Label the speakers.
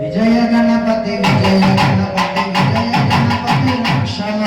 Speaker 1: విజయ గణపతి విజయ గణపతి విజయ గణపతి లక్షణ